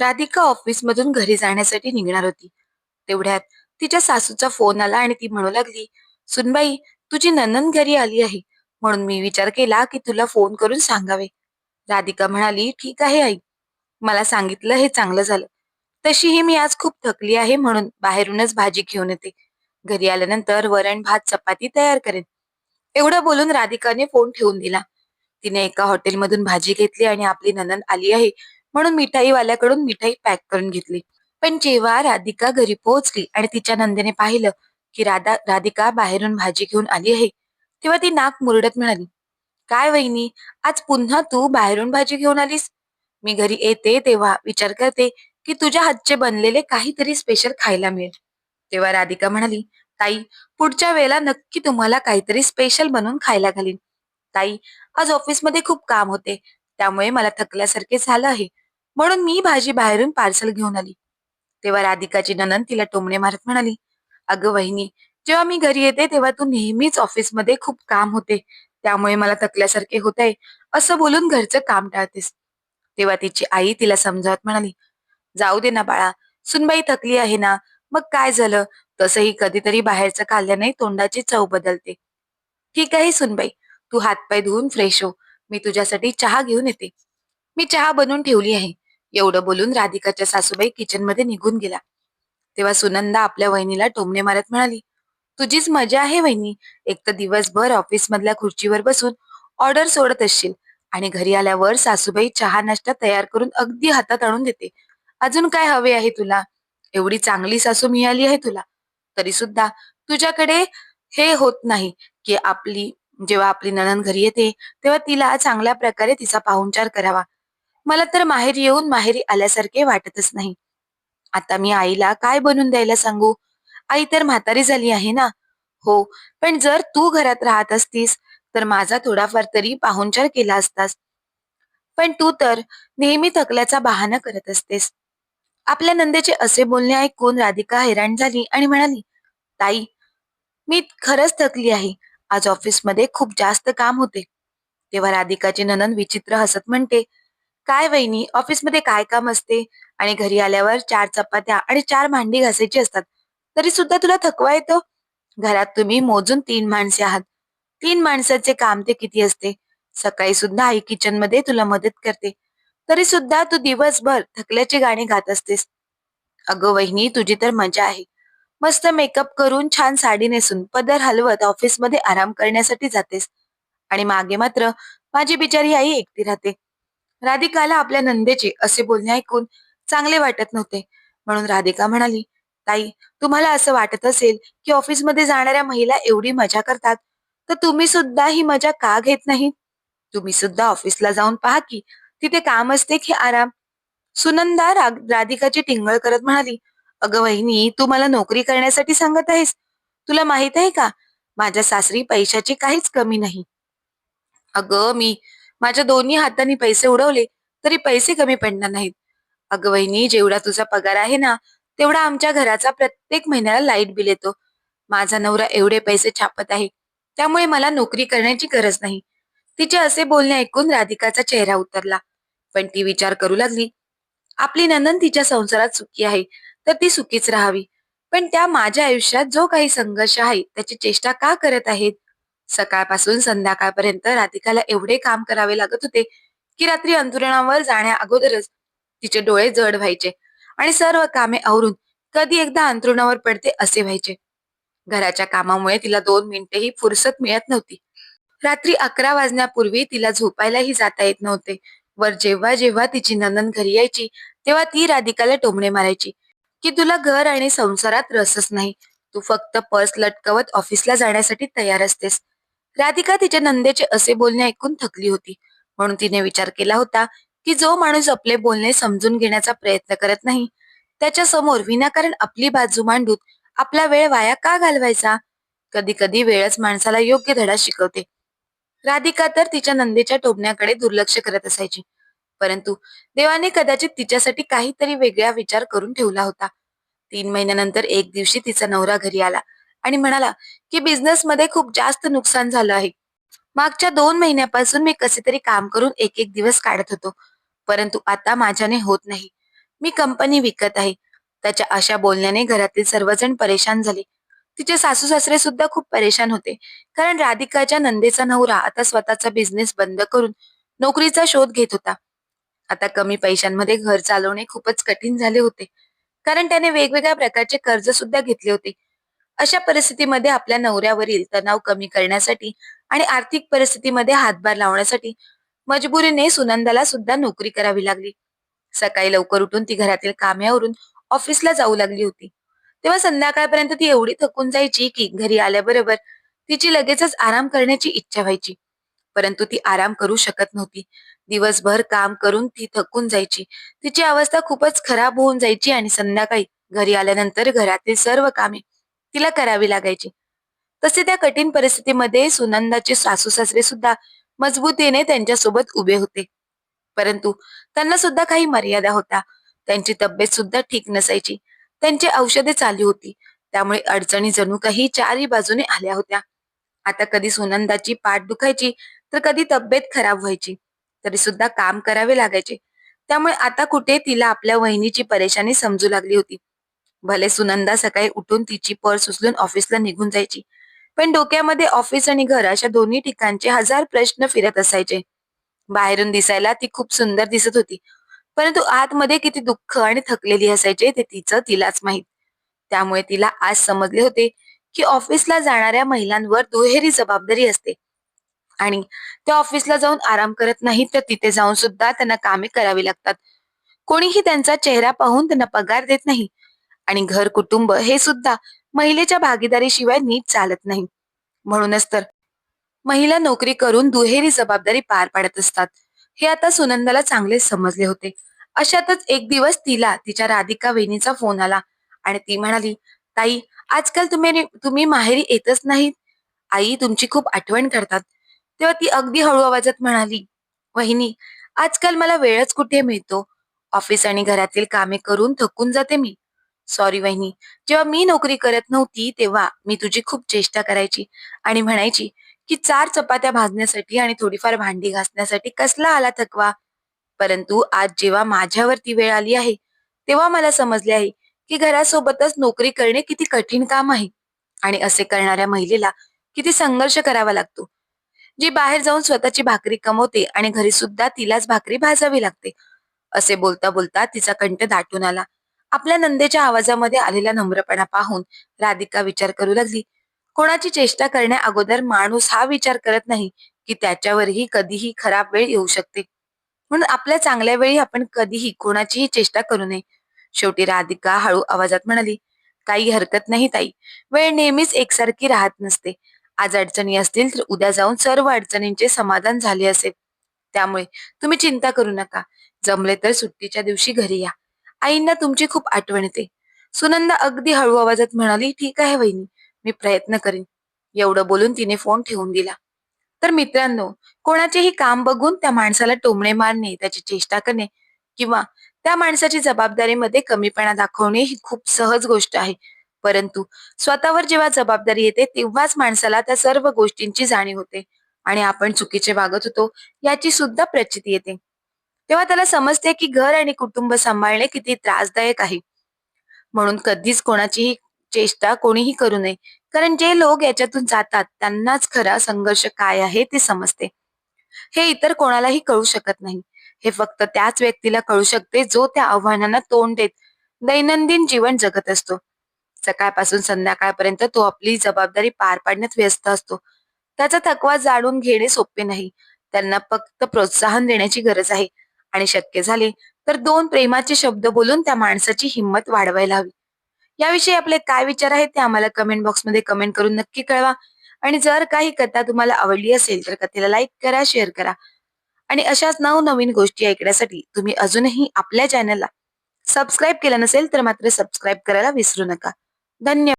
राधिका ऑफिसमधून घरी जाण्यासाठी निघणार होती. तेवढ्यात तिच्या सासूचा फोन आला आणि ती म्हणू लागली सुनबाई तुझी नंदन घरी आली आहे. म्हणून मी विचार केला की तुला फोन करून सांगावे. राधिका म्हणाली ठीक आहे आई. मला सांगितलं हे चांगलं झालं. तशीही मी आज खूप थकली आहे म्हणून बाहेरूनच भाजी घेऊन येते. घरी आल्यानंतर वरण भात चपाती तयार करेन. एवढं बोलून राधिकाने फोन ठेवून दिला. तिने एका हॉटेलमधून भाजी घेतली आणि आपली ननंद आली आहे. म्हणून मिठाईवाल्याकडून मिठाई पॅक करून घेतली. पण जेव्हा राधिका घरी पोहोचली आणि तिच्या नंदेने पाहिलं की राधा राधिका बाहेरून भाजी घेऊन आली आहे तेव्हा ती नाक मुरडत म्हणाली काय वहिनी आज पुन्हा तू बाहेरून भाजी घेऊन आलीस? मी घरी येते तेव्हा विचार करते की तुझ्या हातचे बनलेले काहीतरी स्पेशल खायला मिळेल. तेव्हा राधिका म्हणाली ताई पुढच्या वेळेला नक्की तुम्हाला काहीतरी स्पेशल बनवून खायला घालीन. ताई आज ऑफिसमध्ये खूप काम होते त्यामुळे मला थकल्यासारखे झालं आहे. म्हणून मी भाजी बाहेरून पार्सल घेऊन आली. तेव्हा राधिकाची ननंद तिला टोमणे मारत म्हणाली अगं वहिनी जेव्हा मी घरी येते तेव्हा तू नेहमीच ऑफिसमध्ये खूप काम होते. त्यामुळे मला थकल्यासारखे होत आहे असं बोलून घरचं काम टाळतेस. तेव्हा तिची आई तिला समजावत म्हणाली जाऊ दे ना बाळा सुनबाई थकली आहे ना मग काय झालं? तसंही कधीतरी बाहेरचं खाल्ल्याने तोंडाची चव बदलते. ठीक आहे सुनबाई तू हातपाय धुवून फ्रेश हो. मी तुझ्यासाठी चहा घेऊन येते. मी चहा बनवून ठेवली आहे. एवढं बोलून राधिकाच्या सासूबाई किचनमध्ये निघून गेला तेव्हा सुनंदा आपल्या वहिनीला टोमणे मारत म्हणाली तुझीच मजा आहे वहिनी. एक तर दिवसभर ऑफिस मधल्या खुर्चीवर बसून ऑर्डर सोडत असशील आणि घरी आल्यावर सासूबाई चहा नाश्ता तयार करून अगदी हातात आणून देते. अजून काय हवे आहे तुला? एवढी चांगली सासू मिळाली आहे तुला. तरी सुद्धा तुझ्याकडे हे होत नाही की आपली जेव्हा आपली नणन घरी येते तेव्हा तिला चांगल्या प्रकारे तिचा पाहुणचार करावा. मला तर माहेर येऊन माहेरी आल्यासारखे वाटतच नाही. आता मी आईला काय बनवून द्यायला सांगू? आई तर म्हातारी झाली आहे ना? हो पण जर तू घरात राहत असतीस तर माझा थोडाफार तरी पाहुणचार केला असतास. पण तू तर नेहमी थकल्याचा बहाणा करत असतेस. आपल्या नंदेचे असे बोलणे ऐकून राधिका हैराण झाली आणि म्हणाली ताई मी खरंच थकली आहे. आज ऑफिसमध्ये खूप जास्त काम होते. तेव्हा राधिकाची ननंद विचित्र हसत म्हणते काय वहिनी ऑफिसमध्ये काय काम असते? आणि घरी आल्यावर चार चपात्या आणि चार भांडी घासायची असतात. तरी सुद्धा तुला थकवा येतो? घरात तुम्ही मोजून तीन माणसे आहात. तीन माणसाचे काम ते किती असते? सकाळी सुद्धा आई किचनमध्ये तुला मदत करते. तरी सुद्धा तू दिवसभर थकल्याची गाणी गात असतेस. अगं वहिनी तुझी तर मजा आहे. मस्त मेकअप करून छान साडी नेसून पदर हलवत ऑफिसमध्ये आराम करण्यासाठी जातेस. आणि मागे मात्र माझी बिचारी आई एकटी राहते. राधिकाला आपल्या नंदेचे असे बोलणे ऐकून चांगले वाटत नव्हते. म्हणून राधिका म्हणाली ताई तुम्हाला असं वाटत असेल की ऑफिसमध्ये जाणाऱ्या महिला एवढी मजा करतात तर तुम्ही सुद्धा ही मजा का घेत नाही तुम्ही सुद्धा ऑफिसला जाऊन पहा की तिथे काम असते की आराम. सुनंदा राग- राधिकाची टिंगळ करत म्हणाली अगं वहिनी तू मला नोकरी करण्यासाठी सांगत आहेस. तुला माहीत आहे का? माझ्या सासरी पैशाची काहीच कमी नाही. अगं मी माझ्या दोन्ही हातांनी पैसे उडवले तरी पैसे कमी पडणार नाहीत. अगं वहिनी जेवढा तुझा पगार आहे ना तेवढा आमच्या घराचा प्रत्येक महिन्याला लाइट बिल येतो. माझा नवरा एवढे पैसे छापत आहे त्यामुळे मला नोकरी करण्याची गरज नाही. तिचे असे बोलणे ऐकून राधिकाचा चेहरा उतरला. पण ती विचार करू लागली. आपली नंदन तिच्या संसारात सुखी आहे तर ती सुखीच राहावी. पण त्या माझ्या आयुष्यात जो काही संघर्ष आहे त्याची चेष्टा का करत आहेत? सकाळपासून संध्याकाळपर्यंत राधिकाला एवढे काम करावे लागत होते की रात्री अंतुरणावर जाण्या अगोदरच तिचे डोळे जड व्हायचे आणि सर्व कामे आवरून कधी एकदा अंतरुणावर पडते असे व्हायचे. घराच्या कामामुळे तिला दोन मिनिटेही फुरसत मिळत नव्हती. रात्री अकरा वाजण्यापूर्वी तिला झोपायलाही जाता येत नव्हते. वर जेव्हा जेव्हा तिची नंदन घरी यायची तेव्हा ती राधिकाला टोमणे मारायची की तुला घर आणि संसारात रसच नाही. तू फक्त पर्स लटकवत ऑफिसला जाण्यासाठी तयार असतेस. राधिका तिच्या नंदेचे असे बोलणे ऐकून थकली होती. म्हणून तिने विचार केला होता की जो माणूस आपले बोलणे समजून घेण्याचा प्रयत्न करत नाही त्याच्यासमोर विनाकारण आपली बाजू मांडून आपला वेळ वाया का घालवायचा? कधी कधी वेळच माणसाला योग्य धडा शिकवते. राधिका तर तिच्या नंदेच्या टोबण्याकडे दुर्लक्ष करत असायची. परंतु देवाने कदाचित तिच्यासाठी काहीतरी वेगळा विचार करून ठेवला होता. तीन महिन्यानंतर एक दिवशी तिचा नवरा घरी आला. आणि म्हणाला की बिझनेसमध्ये खूप जास्त नुकसान झालं आहे. मागच्या दोन महिन्यापासून मी कसे तरी काम करून एक एक दिवस काढत होतो. परंतु आता माझ्याने होत नाही. मी कंपनी विकत आहे. त्याच्या अशा बोलण्याने घरातील सर्वजण परेशान झाले. तिचे सासू सासरे सुद्धा खूप परेशान होते. कारण राधिकाच्या नंदेचा नवरा आता स्वतःचा बिझनेस बंद करून नोकरीचा शोध घेत होता. आता कमी पैशांमध्ये घर चालवणे खूपच कठीण झाले होते. कारण त्याने वेगवेगळ्या प्रकारचे कर्ज सुद्धा घेतले होते. अशा परिस्थितीमध्ये आपल्या नवऱ्यावरील तणाव कमी करण्यासाठी आणि आर्थिक परिस्थितीमध्ये हातभार लावण्यासाठी मजबुरीने सुनंदाला सुद्धा नोकरी करावी लागली. सकाळी लवकर उठून ती घरातील काम्यावरून ऑफिसला जाऊ लागली होती. तेव्हा संध्याकाळपर्यंत ती एवढी थकून जायची की घरी आल्याबरोबर तिची लगेचच आराम करण्याची इच्छा व्हायची. परंतु ती आराम करू शकत नव्हती. दिवसभर काम करून ती थकून जायची. तिची अवस्था खूपच खराब होऊन जायची आणि संध्याकाळी घरी आल्यानंतर घरातील सर्व कामे तिला करावी लागायची. तसे त्या कठीण परिस्थितीमध्ये सुनंदाचे सासू सासरे सुद्धा मजबूतीने त्यांच्यासोबत उभे होते. परंतु त्यांना सुद्धा काही मर्यादा होता. त्यांची तब्येत सुद्धा ठीक नसायची. त्यांची औषधे चालू होती. त्यामुळे अडचणी जणू काही चारही बाजूने आल्या होत्या. आता कधी सुनंदाची पाठ दुखायची तर कधी तब्येत खराब व्हायची. तरी सुद्धा काम करावे लागायचे. त्यामुळे आता कुठे तिला आपल्या वहिनीची परेशानी समजू लागली होती. भले सुनंदा सकाळी उठून तिची पर्स उचलून ऑफिसला निघून जायची. पण डोक्यामध्ये ऑफिस आणि घर अशा दोन्ही ठिकाणचे हजार प्रश्न फिरत असायचे. बाहेरून दिसायला ती खूप सुंदर दिसत होती. परंतु आतमध्ये किती दुःख आणि थकलेली असायचे ते तिचं तिलाच माहीत. त्यामुळे तिला आज समजले होते की ऑफिसला जाणाऱ्या महिलांवर दुहेरी जबाबदारी असते. आणि त्या ऑफिसला जाऊन आराम करत नाहीत तर तिथे जाऊन सुद्धा त्यांना कामे करावी लागतात. कोणीही त्यांचा चेहरा पाहून त्यांना पगार देत नाही. आणि घर कुटुंब हे सुद्धा महिलेच्या भागीदारीशिवाय नीट चालत नाही. म्हणूनच तर महिला नोकरी करून दुहेरी जबाबदारी पार पाडत असतात. हे आता सुनंदाला चांगले समजले होते. अशातच एक दिवस तिला तिच्या राधिका वहिनीचा फोन आला आणि ती म्हणाली ताई आजकाल तुम्ही तुम्ही माहेरी येतच नाहीत. आई तुमची खूप आठवण करतात. तेव्हा ती अगदी हळू आवाजात म्हणाली वहिनी आजकाल मला वेळच कुठे मिळतो? ऑफिस आणि घरातील कामे करून थकून जाते मी. सॉरी वहिनी. जेव्हा मी नोकरी करत नव्हती तेव्हा मी तुझी खूप चेष्टा करायची आणि म्हणायची की चार चपात्या भाजण्यासाठी आणि थोडीफार भांडी घासण्यासाठी कसला आला थकवा? परंतु आज जेव्हा माझ्यावरती वेळ आली आहे तेव्हा मला समजले आहे की घरासोबतच नोकरी करणे किती कठीण काम आहे आणि असे करणाऱ्या महिलेला किती संघर्ष करावा लागतो. जी बाहेर जाऊन स्वतःची भाकरी कमवते आणि घरी सुद्धा तिलाच भाकरी भाजावी लागते असे बोलता बोलता तिचा कंठ दाटून आला. आपल्या नंदेच्या आवाजामध्ये आलेला नम्रपणा पाहून राधिका विचार करू लागली. कोणाची चेष्टा करण्या अगोदर माणूस हा विचार करत नाही की त्याच्यावरही कधीही खराब वेळ येऊ शकते. म्हणून आपल्या चांगल्या वेळी आपण कधीही कोणाचीही चेष्टा करू नये. शेवटी राधिका हळू आवाजात म्हणाली काही हरकत नाही ताई. वेळ नेहमीच एकसारखी राहत नसते. आज अडचणी असतील तर उद्या जाऊन सर्व अडचणींचे समाधान झाले असेल. त्यामुळे तुम्ही चिंता करू नका. जमले तर सुट्टीच्या दिवशी घरी या. आईंना तुमची खूप आठवण येते. सुनंदा अगदी हळू आवाजात म्हणाली ठीक आहे वहिनी मी प्रयत्न करीन. एवढं बोलून तिने फोन ठेवून दिला. तर मित्रांनो कोणाचेही काम बघून त्या माणसाला टोमणे मारणे त्याची चेष्टा करणे किंवा त्या माणसाची जबाबदारीमध्ये कमीपणा दाखवणे ही खूप सहज गोष्ट आहे. परंतु स्वतःवर जेव्हा जबाबदारी येते तेव्हाच माणसाला त्या सर्व गोष्टींची जाणीव होते आणि आपण चुकीचे वागत होतो याची सुद्धा प्रचिती येते. तेव्हा त्याला समजते की घर आणि कुटुंब सांभाळणे किती त्रासदायक आहे. म्हणून कधीच कोणाचीही चेष्टा कोणीही करू नये. कारण जे लोक याच्यातून जातात त्यांनाच खरा संघर्ष काय आहे ते समजते. हे इतर कोणालाही कळू शकत नाही. हे फक्त त्याच व्यक्तीला कळू शकते जो त्या आव्हानांना तोंड देत दैनंदिन जीवन जगत असतो. सकाळपासून संध्याकाळपर्यंत तो आपली जबाबदारी पार पाडण्यात व्यस्त असतो. त्याचा थकवा जाणून घेणे सोपे नाही. त्यांना फक्त प्रोत्साहन देण्याची गरज आहे. आणि शक्य झाले तर दोन प्रेमाचे शब्द बोलून त्या माणसाची हिंमत वाढवायला हवी. याविषयी आपले काय विचार आहेत ते आम्हाला कमेंट बॉक्समध्ये कमेंट करून नक्की कळवा. आणि जर काही कथा तुम्हाला आवडली असेल तर कथेला लाईक करा शेअर करा. आणि अशाच नवनवीन गोष्टी ऐकण्यासाठी तुम्ही अजूनही आपल्या चॅनलला सबस्क्राईब केलं नसेल तर मात्र सबस्क्राईब करायला विसरू नका. धन्यवाद.